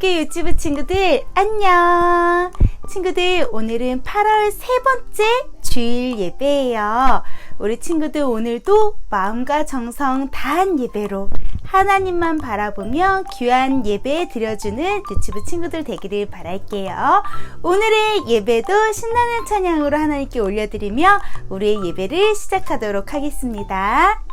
광년내교 유튜브 친구들 안녕. 친구들 오늘은 8월 세 번째 주일 예배예요. 우리 친구들 오늘도 마음과 정성 다한 예배로 하나님만 바라보며 귀한 예배 드려주는 유튜브 친구들 되기를 바랄게요. 오늘의 예배도 신나는 찬양으로 하나님께 올려드리며 우리의 예배를 시작하도록 하겠습니다.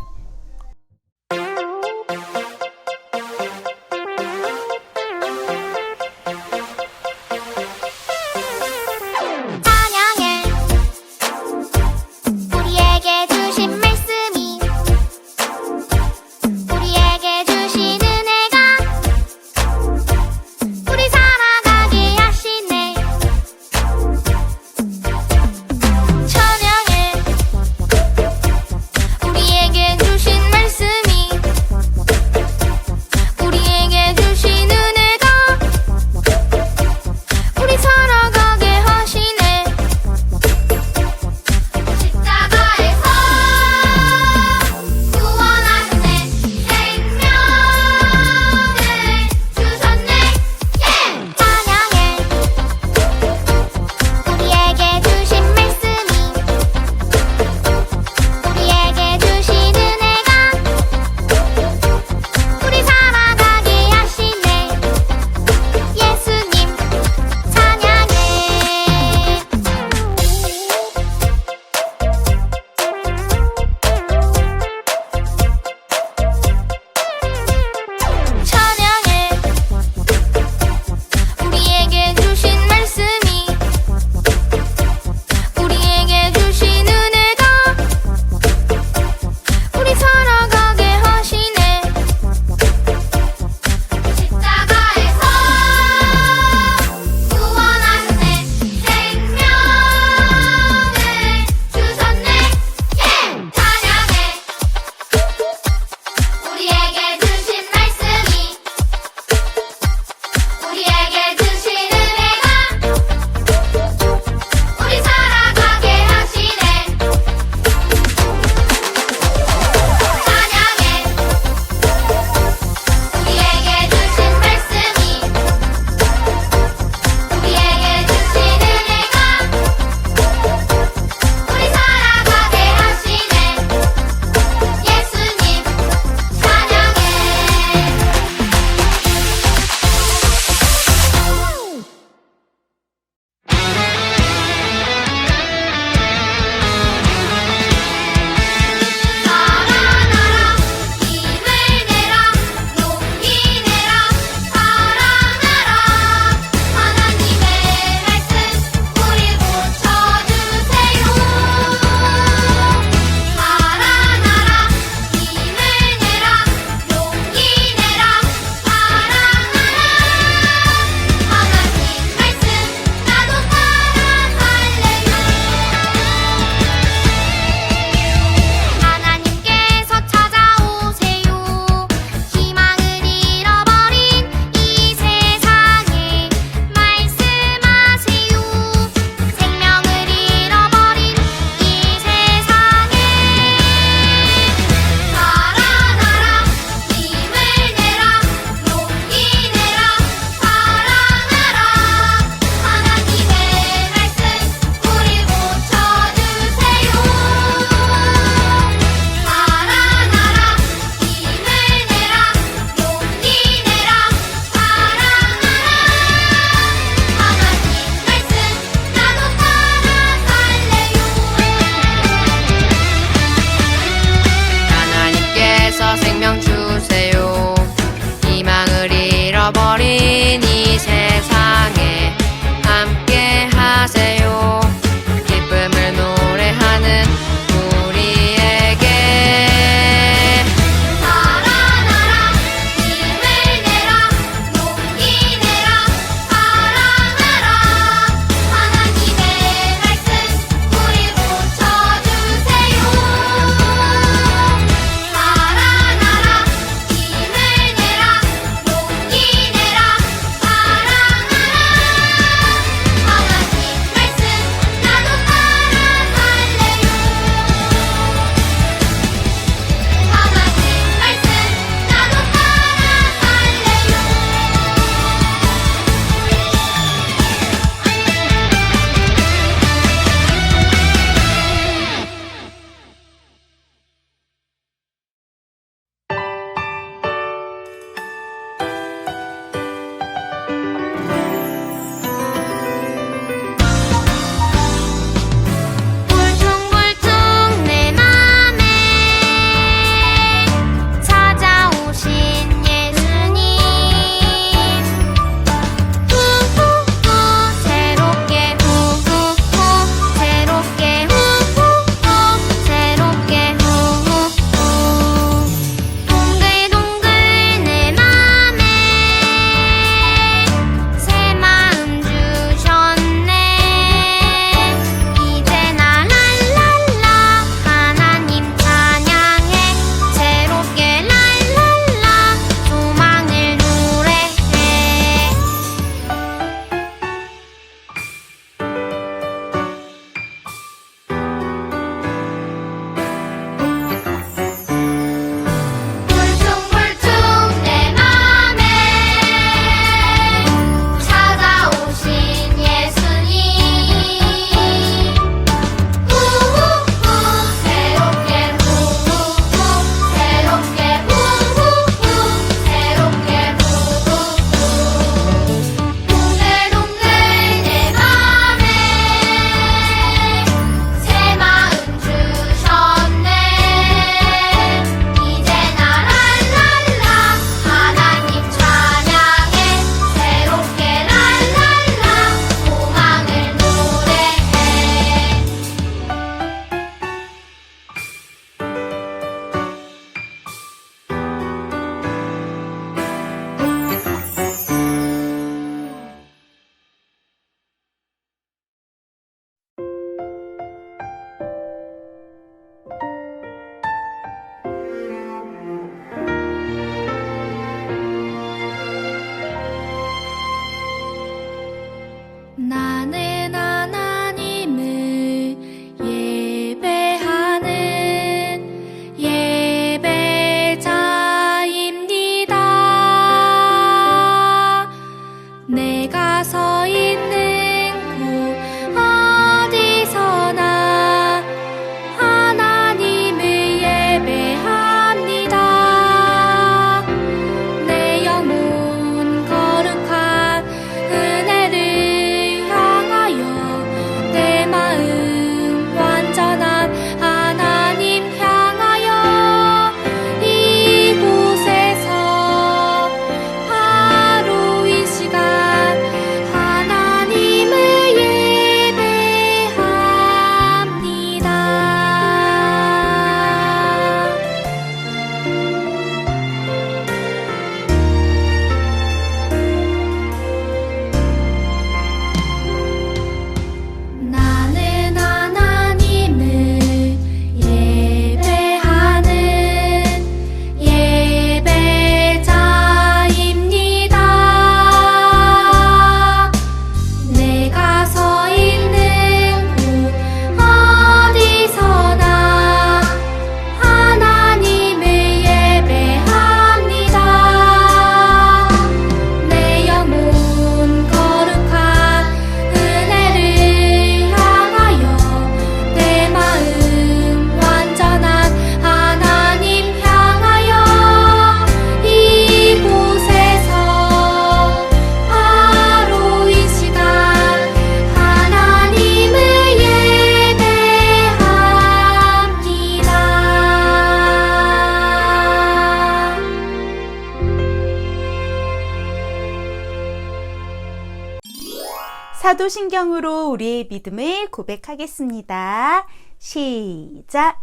사도신경으로 우리의 믿음을 고백하겠습니다. 시작.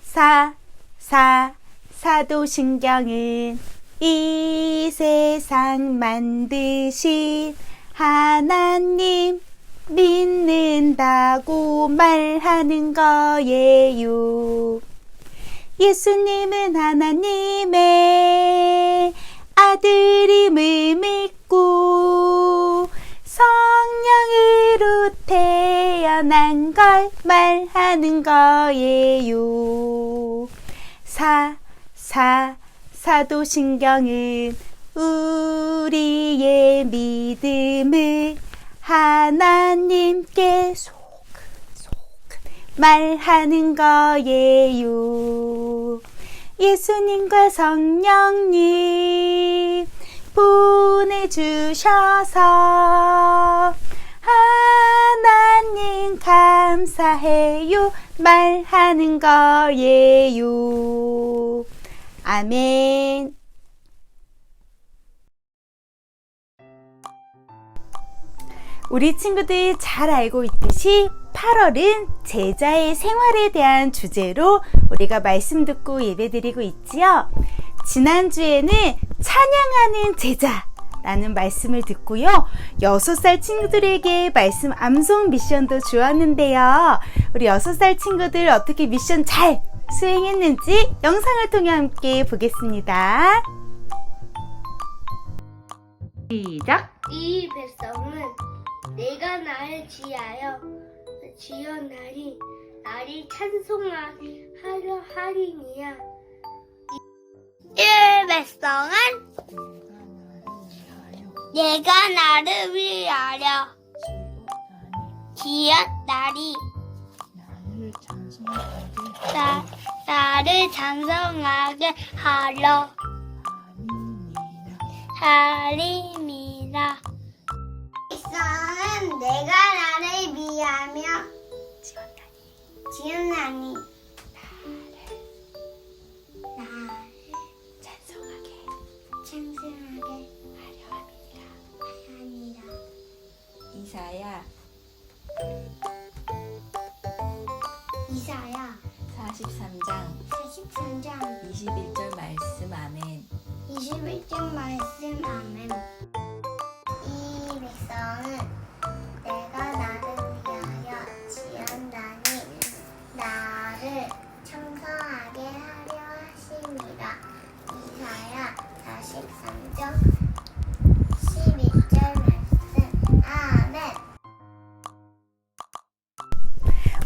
사, 사, 사도신경은 이 세상 만드신 하나님 믿는다고 말하는 거예요. 예수님은 하나님의 아들임을 믿고 성령으로 태어난 걸 말하는 거예요. 사, 사, 사도신경은 우리의 믿음을 하나님께 소금, 소금 말하는 거예요. 예수님과 성령님 보내주셔서 하나님 감사해요 말하는 거예요. 아멘. 우리 친구들 잘 알고 있듯이 8월은 제자의 생활에 대한 주제로 우리가 말씀 듣고 예배 드리고 있지요. 지난주에는 찬양하는 제자 라는 말씀을 듣고요. 6살 친구들에게 말씀 암송 미션도 주었는데요. 우리 6살 친구들 어떻게 미션 잘 수행했는지 영상을 통해 함께 보겠습니다. 시작! 이 백성은 내가 나를 지하여 지어나리 나를 찬송하려 하리니야 이 백성은 내가 나를 위하여 나를 찬송하게 나, 나를 하려 하리니라 하림이라. 백성은 내가 나를 위하며 지었나니 이사야. 이사야. 43장. 43장. 21절 말씀 아멘. 21절 말씀 아멘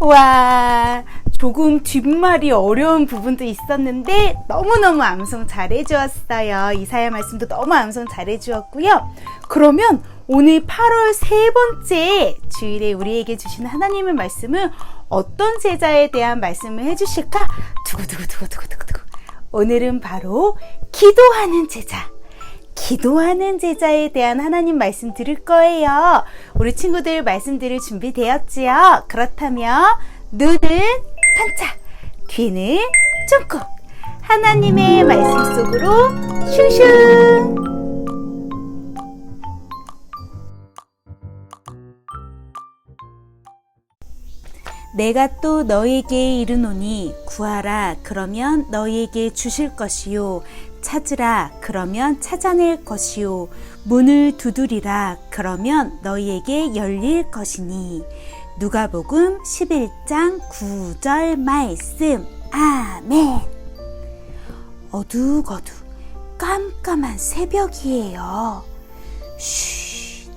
와, 조금 뒷말이 어려운 부분도 있었는데 너무너무 암송 잘해주었어요. 이사야 말씀도 너무 암송 잘해주었고요. 그러면 오늘 8월 세 번째 주일에 우리에게 주신 하나님의 말씀은 어떤 제자에 대한 말씀을 해주실까? 두구두구두구두구두구. 오늘은 바로 기도하는 제자. 기도하는 제자에 대한 하나님 말씀 들을 거예요. 우리 친구들 말씀 들을 준비 되었지요? 그렇다면 눈은 반짝, 귀는 쫑긋. 하나님의 말씀 속으로 슝슝. 내가 또 너에게 이르노니 구하라 그러면 너에게 주실 것이요 찾으라. 그러면 찾아낼 것이요 문을 두드리라. 그러면 너희에게 열릴 것이니. 누가복음 11장 9절 말씀. 아멘. 어둑어둑 깜깜한 새벽이에요. 쉿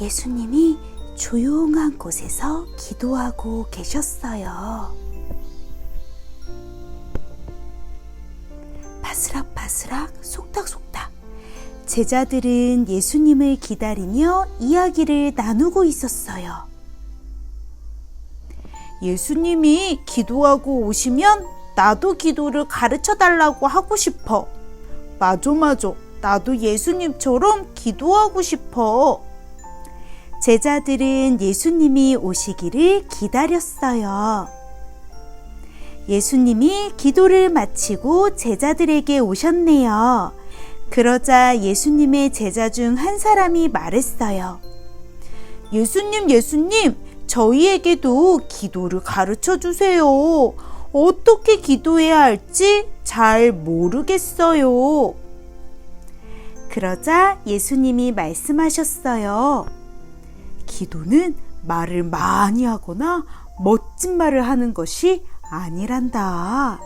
예수님이 조용한 곳에서 기도하고 계셨어요. 바스락바스락 속닥속닥 제자들은 예수님을 기다리며 이야기를 나누고 있었어요. 예수님이 기도하고 오시면 나도 기도를 가르쳐 달라고 하고 싶어. 맞아, 맞아. 나도 예수님처럼 기도하고 싶어. 제자들은 예수님이 오시기를 기다렸어요. 예수님이 기도를 마치고 제자들에게 오셨네요. 그러자 예수님의 제자 중 한 사람이 말했어요. 예수님, 예수님, 저희에게도 기도를 가르쳐 주세요. 어떻게 기도해야 할지 잘 모르겠어요. 그러자 예수님이 말씀하셨어요. 기도는 말을 많이 하거나 멋진 말을 하는 것이 아니란다.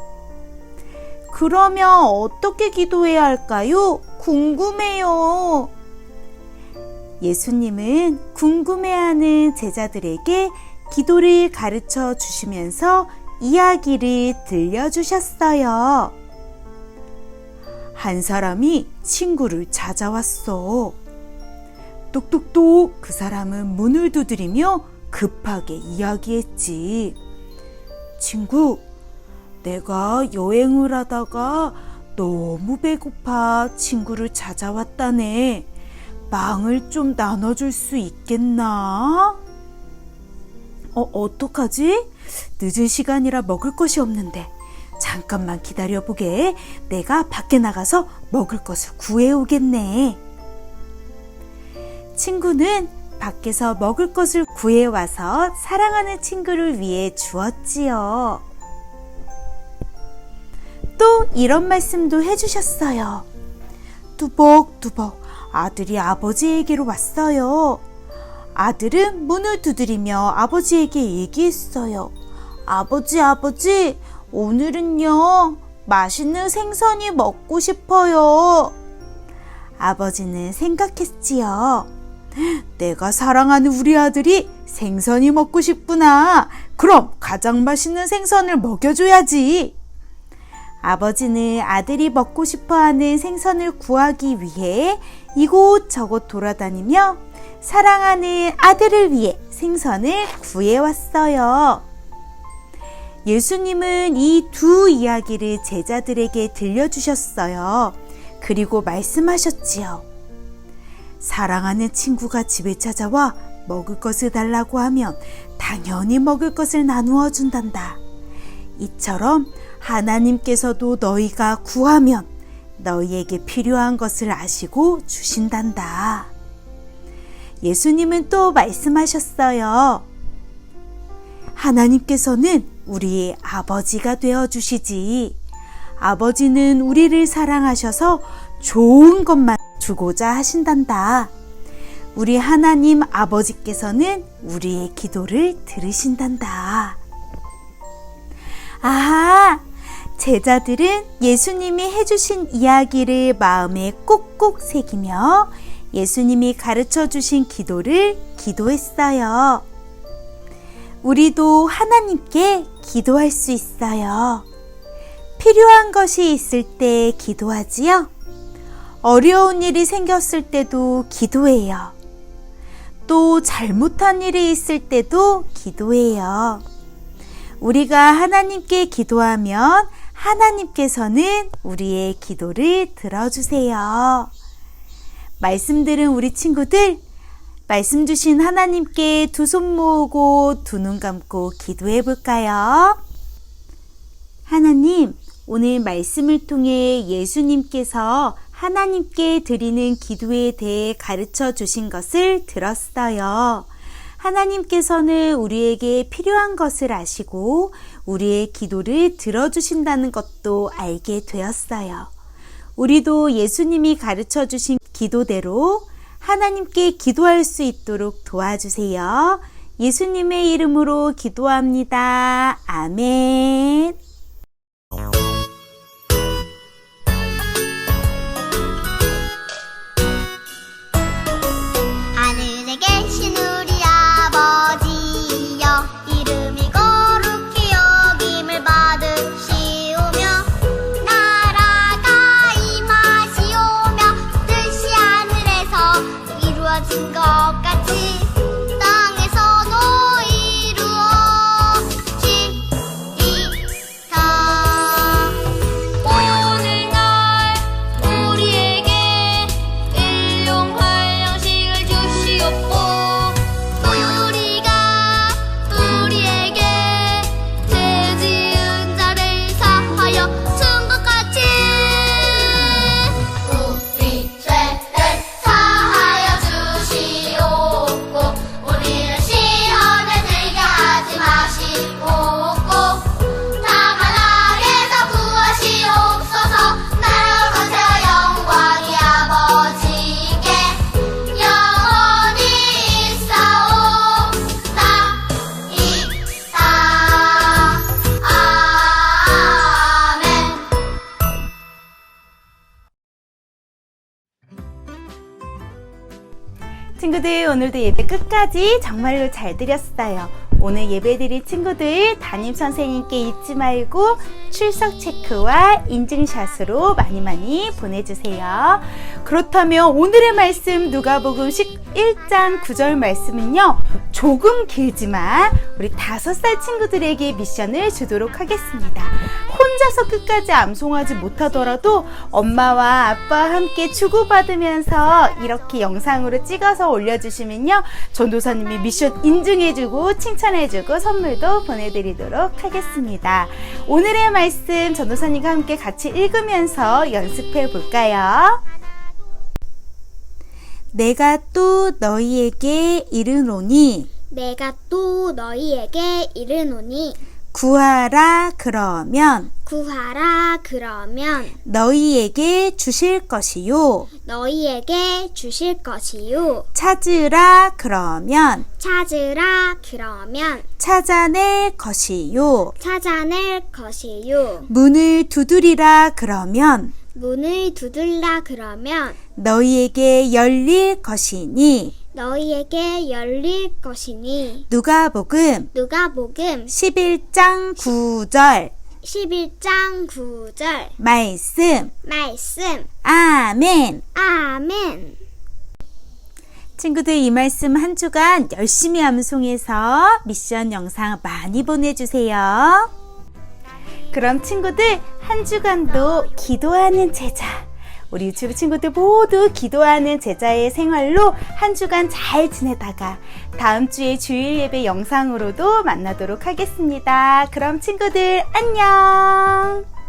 그러면 어떻게 기도해야 할까요? 궁금해요. 예수님은 궁금해하는 제자들에게 기도를 가르쳐 주시면서 이야기를 들려주셨어요. 한 사람이 친구를 찾아왔어. 똑똑똑 그 사람은 문을 두드리며 급하게 이야기했지. 친구, 내가 여행을 하다가 너무 배고파 친구를 찾아왔다네. 빵을 좀 나눠줄 수 있겠나? 어, 어떡하지? 늦은 시간이라 먹을 것이 없는데. 잠깐만 기다려보게. 내가 밖에 나가서 먹을 것을 구해오겠네. 친구는 밖에서 먹을 것을 구해와서 사랑하는 친구를 위해 주었지요. 또 이런 말씀도 해주셨어요. 뚜벅뚜벅 아들이 아버지에게로 왔어요. 아들은 문을 두드리며 아버지에게 얘기했어요. 아버지, 아버지, 오늘은요, 맛있는 생선이 먹고 싶어요. 아버지는 생각했지요. 내가 사랑하는 우리 아들이 생선이 먹고 싶구나. 그럼 가장 맛있는 생선을 먹여줘야지. 아버지는 아들이 먹고 싶어 하는 생선을 구하기 위해 이곳저곳 돌아다니며 사랑하는 아들을 위해 생선을 구해왔어요. 예수님은 이 두 이야기를 제자들에게 들려주셨어요. 그리고 말씀하셨지요. 사랑하는 친구가 집에 찾아와 먹을 것을 달라고 하면 당연히 먹을 것을 나누어 준단다. 이처럼 하나님께서도 너희가 구하면 너희에게 필요한 것을 아시고 주신단다. 예수님은 또 말씀하셨어요. 하나님께서는 우리의 아버지가 되어 주시지. 아버지는 우리를 사랑하셔서 좋은 것만 주고자 하신단다. 우리 하나님 아버지께서는 우리의 기도를 들으신단다. 아하! 제자들은 예수님이 해주신 이야기를 마음에 꼭꼭 새기며 예수님이 가르쳐 주신 기도를 기도했어요. 우리도 하나님께 기도할 수 있어요. 필요한 것이 있을 때 기도하지요. 어려운 일이 생겼을 때도 기도해요. 또 잘못한 일이 있을 때도 기도해요. 우리가 하나님께 기도하면 하나님께서는 우리의 기도를 들어주세요. 말씀 들은 우리 친구들, 말씀 주신 하나님께 두 손 모으고 두 눈 감고 기도해 볼까요? 하나님, 오늘 말씀을 통해 예수님께서 하나님께 드리는 기도에 대해 가르쳐 주신 것을 들었어요. 하나님께서는 우리에게 필요한 것을 아시고 우리의 기도를 들어주신다는 것도 알게 되었어요. 우리도 예수님이 가르쳐 주신 기도대로 하나님께 기도할 수 있도록 도와주세요. 예수님의 이름으로 기도합니다. 아멘. 이루어진 것 같이 친구들 오늘도 예배 끝까지 정말로 잘 드렸어요. 오늘 예배 드릴 친구들 담임 선생님께 잊지 말고 출석 체크와 인증샷으로 많이 많이 보내주세요. 그렇다면 오늘의 말씀 누가복음 11장 9절 말씀은요. 조금 길지만 우리 다섯 살 친구들에게 미션을 주도록 하겠습니다. 혼 자서 끝까지 암송하지 못하더라도 엄마와 아빠와 함께 주고받으면서 이렇게 영상으로 찍어서 올려주시면요. 전도사님이 미션 인증해주고 칭찬해주고 선물도 보내드리도록 하겠습니다. 오늘의 말씀 전도사님과 함께 같이 읽으면서 연습해 볼까요? 내가 또 너희에게 이르노니 내가 또 너희에게 이르노니 구하라 그러면 구하라 그러면 너희에게 주실 것이요. 너희에게 주실 것이요. 찾으라 그러면 찾으라 그러면 찾아낼 것이요. 찾아낼 것이요. 문을 두드리라 그러면 문을 두들라 그러면 너희에게 열릴 것이니 너희에게 열릴 것이니 누가복음 누가복음 11장 9절. 11장 9절. 말씀. 말씀. 아멘. 아멘. 친구들 이 말씀 한 주간 열심히 암송해서 미션 영상 많이 보내주세요. 그럼 친구들 한 주간도 기도하는 제자 우리 유치부 친구들 모두 기도하는 제자의 생활로 한 주간 잘 지내다가 다음 주에 주일 예배 영상으로도 만나도록 하겠습니다. 그럼 친구들 안녕!